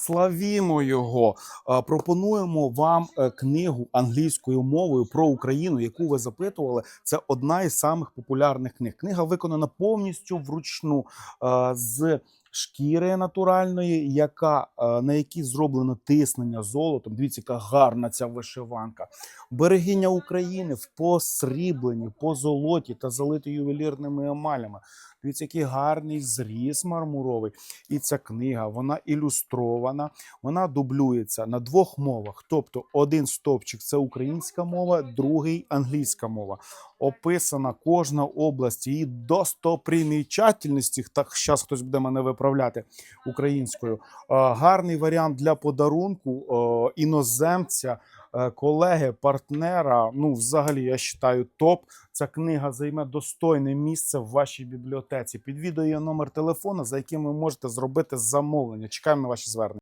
Славімо його! Е, Пропонуємо вам е, книгу англійською мовою про Україну, яку ви запитували. Це одна із самих популярних книг. Книга виконана повністю вручну е, з шкіри натуральної, яка е, на якій зроблено тиснення золотом. Дивіться, яка гарна ця вишиванка. Берегиня України в посрібленні, по золоті та залиті ювелірними емалями. Дивіться, який гарний зріз мармуровий. І ця книга вона ілюстрована, вона дублюється на двох мовах. Тобто, один стовпчик це українська мова, другий англійська мова. Описана кожна область її достопримічательності. Так зараз хтось буде мене виправляти українською. Е, Гарний варіант для подарунку е, іноземця. е, Колеги, партнера, ну взагалі я вважаю топ. Ця книга займе достойне місце в вашій бібліотеці. Під відео є номер телефона, за яким ви можете зробити замовлення. Чекаємо на ваші звернення.